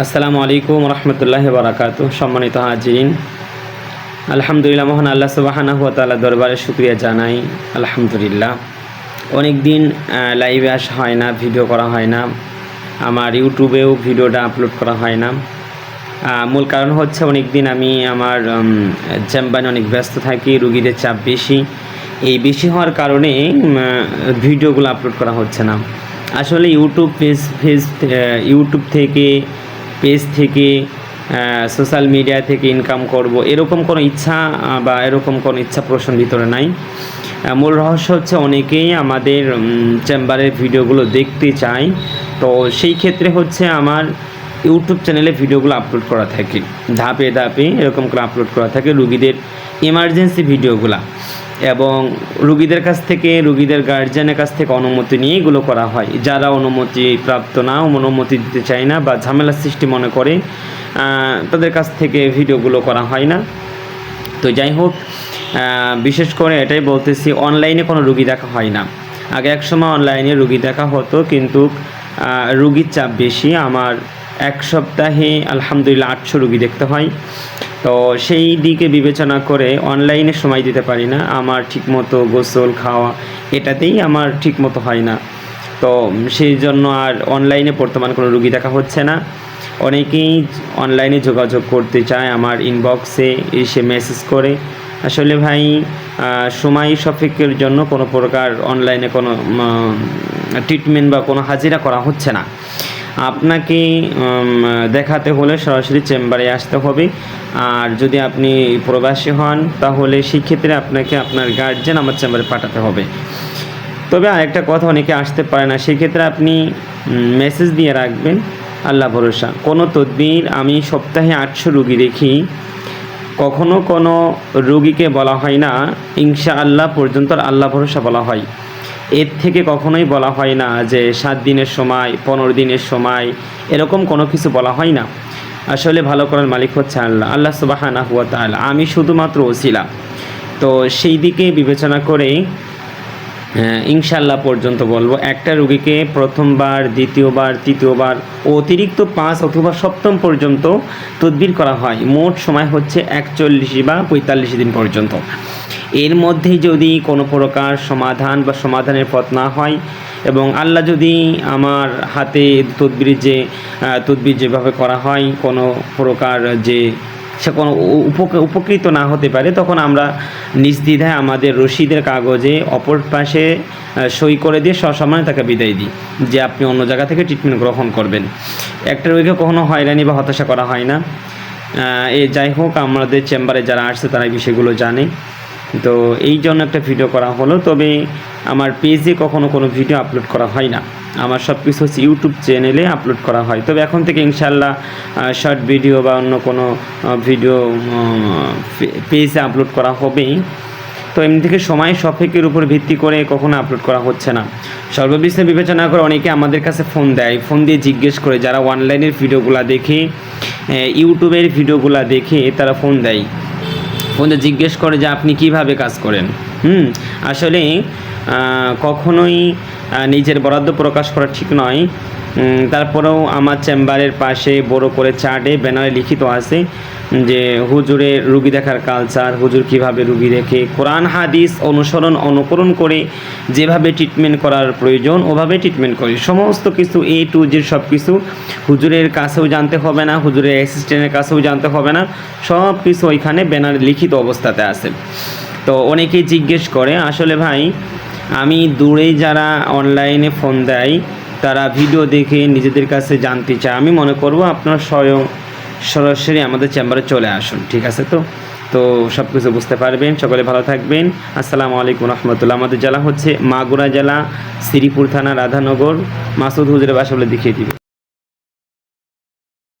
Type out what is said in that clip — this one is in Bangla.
আসসালামু আলাইকুম রহমতুল্লাহ বারাকাত সম্মানিত হাজিন আলহামদুলিল্লাহ, মহান আল্লাহ সুবাহানা হুয়া তাআলা দরবারে শুক্রিয়া জানাই, আলহামদুলিল্লাহ। অনেক দিন লাইভে আসা হয় না ভিডিও করা হয় না, আমার ইউটিউবেও ভিডিওটা আপলোড করা হয় না। মূল কারণ হচ্ছে অনেক দিন আমি আমার চেম্বারে অনেক ব্যস্ত থাকি, রুগীদের চাপ বেশি। এই বেশি হওয়ার কারণে ভিডিওগুলো আপলোড করা হচ্ছে না। আসলে ইউটিউব, ফেস ফেস ইউটিউব থেকে পেজ থেকে সোশ্যাল মিডিয়া থেকে ইনকাম করব, এরকম কোনো ইচ্ছা বা এরকম কোনো ইচ্ছা পোষণ ভিতরে নাই। মূল রহস্য হচ্ছে অনেকেই আমাদের চেম্বারের ভিডিওগুলো দেখতে চায়। তো সেই ক্ষেত্রে হচ্ছে আমার ইউটিউব চ্যানেলে ভিডিওগুলো আপলোড করা থাকে। ধাপে ধাপে এরকম করে আপলোড করা থাকে রুগীদের ইমার্জেন্সি ভিডিওগুলা। এবং রুগীদের কাছ থেকে, রুগীদের গার্জিয়ানের কাছ থেকে অনুমতি নিয়ে এগুলো করা হয়। যারা অনুমতি প্রাপ্ত না, অনুমতি দিতে চায় না বা ঝামেলার সৃষ্টি মনে করে তাদের কাছ থেকে ভিডিওগুলো করা হয় না। তো যাই হোক বিশেষ করে এটাই বলতেছি অনলাইনে কোনো রুগী দেখা হয় না। আগে এক সময় অনলাইনে রুগী দেখা হতো, কিন্তু রুগীর চাপ বেশি। আমার এক সপ্তাহে আলহামদুলিল্লাহ আটশো রুগী দেখতে হয়। তো সেই দিকে বিবেচনা করে অনলাইনে সময় দিতে পারি না। আমার ঠিকমতো গোসল, খাওয়া এটাতেই আমার ঠিকমতো হয় না। তো সেই জন্য আর অনলাইনে বর্তমান কোনো রুগী দেখা হচ্ছে না। অনেকেই অনলাইনে যোগাযোগ করতে চায়, আমার ইনবক্সে এসে মেসেজ করে। আসলে ভাই সময় সাপেক্ষের জন্য কোনো প্রকার অনলাইনে কোনো ট্রিটমেন্ট বা কোনো হাজিরা করা হচ্ছে না। আপনাকে দেখাতে হলে সরাসরি চেম্বারে আসতে হবে। আর যদি আপনি প্রবাসী হন, তাহলে সেক্ষেত্রে আপনাকে আপনার গার্জেন আমার চেম্বারে পাঠাতে হবে। তবে আরেকটা কথা অনেকে আসতে পারে না, সেক্ষেত্রে আপনি মেসেজ দিয়ে রাখবেন। আল্লাহ ভরসা। কোনো তদবির আমি সপ্তাহে আটশো রুগী দেখি। কখনো কোনো রুগীকে বলা হয় না ইনশা আল্লাহ পর্যন্ত আল্লাহ ভরসা বলা হয়। এর থেকে কখনোই বলা হয় না যে সাত দিনের সময় পনেরো দিনের সময় এরকম কোনো কিছু বলা হয় না। আসলে ভালো করার মালিক হচ্ছে আল্লাহ। আল্লাহ সুবাহানা হুয়া তাআলা আমি শুধুমাত্র ওসিলা। তো সেই দিকে বিবেচনা করেই হ্যাঁ, ইনশাল্লাহ পর্যন্ত বলব একটা রুগীকে প্রথমবার দ্বিতীয়বার তৃতীয়বার অতিরিক্ত পাঁচ অথবা সপ্তম পর্যন্ত তদবির করা হয়। মোট সময় হচ্ছে একচল্লিশ বা পঁয়তাল্লিশ দিন পর্যন্ত। এর মধ্যে যদি কোনো প্রকার সমাধান বা সমাধানের পথ না হয় এবং আল্লাহ যদি আমার হাতে তদবির যে তদবির যেভাবে করা হয় কোনো প্রকার যে, সে কোনো উপকৃত না হতে পারে, তখন আমরা নির্দ্বিধায় আমাদের রশিদের কাগজে অপর পাশে সই করে দিয়ে সসম্মানে তাকে বিদায় দিই, যে আপনি অন্য জায়গা থেকে ট্রিটমেন্ট গ্রহণ করবেন। একটা রোগীকে কখনো হয়রানি বা হতাশা করা হয় না। এ যাই হোক, আমাদের চেম্বারে যারা আসছে তারা বিষয়গুলো জানে। তো এই জন্য একটা ভিডিও করা হলো। তবে আমার পেজে কখনো কোনো ভিডিও আপলোড করা হয় না। আমার সব কিছু হচ্ছে ইউটিউব চ্যানেলে আপলোড করা হয়। তবে এখন থেকে ইনশাল্লাহ শর্ট ভিডিও বা অন্য কোনো ভিডিও পেজে আপলোড করা হবেই। তো এমনি থেকে সময় সাপেক্ষের উপর ভিত্তি করে কখনো আপলোড করা হচ্ছে না। সর্ববিষয়ে বিবেচনা করে অনেকে আমাদের কাছে ফোন দেয়। ফোন দিয়ে জিজ্ঞেস করে, যারা অনলাইনের ভিডিওগুলো দেখে ইউটিউবের ভিডিওগুলো দেখে, তারা ফোন দেয়। ফোনে জিজ্ঞেস করে যে আপনি কীভাবে কাজ করেন? হুম আসলে কখনোই নিজের বরাদ্দ প্রকাশ করা ঠিক নয়। তারপরেও আমার চেম্বারের পাশে বড় করে চার্টে, ব্যানারে লিখিত আছে যে হুজুরের রুগী দেখার কালচার হুজুর কীভাবে রুগী দেখে, কোরআন, হাদিস অনুসরণ, অনুকরণ করে যেভাবে ট্রিটমেন্ট করার প্রয়োজন, ওভাবে ট্রিটমেন্ট করে। সমস্ত কিছু এ টু জেড সব কিছু হুজুরের কাছেও জানতে হবে না, হুজুরের অ্যাসিস্ট্যান্টের কাছেও জানতে হবে না সব কিছু ওইখানে ব্যানার লিখিত অবস্থাতে আছে। তো অনেকেই জিজ্ঞেস করে, আসলে ভাই, আমি দূরে যারা অনলাইনে ফোন দেয় তারা ভিডিও দেখে নিজেদের কাছে জানতে চায়। আমি মনে করব আপনারা স্বয়ং সরাসরি আমাদের চেম্বারে চলে আসুন, ঠিক আছে তো? তো সব কিছু বুঝতে পারবেন, সকলে ভালো থাকবেন। আসসালামু আলাইকুম রহমতুল্লাহ। আমাদের জেলা হচ্ছে মাগুরা জেলা, শ্রীপুর থানা, রাধানগর। মাসুদ হুজুরের বাসা বলে দেখিয়ে দিবে।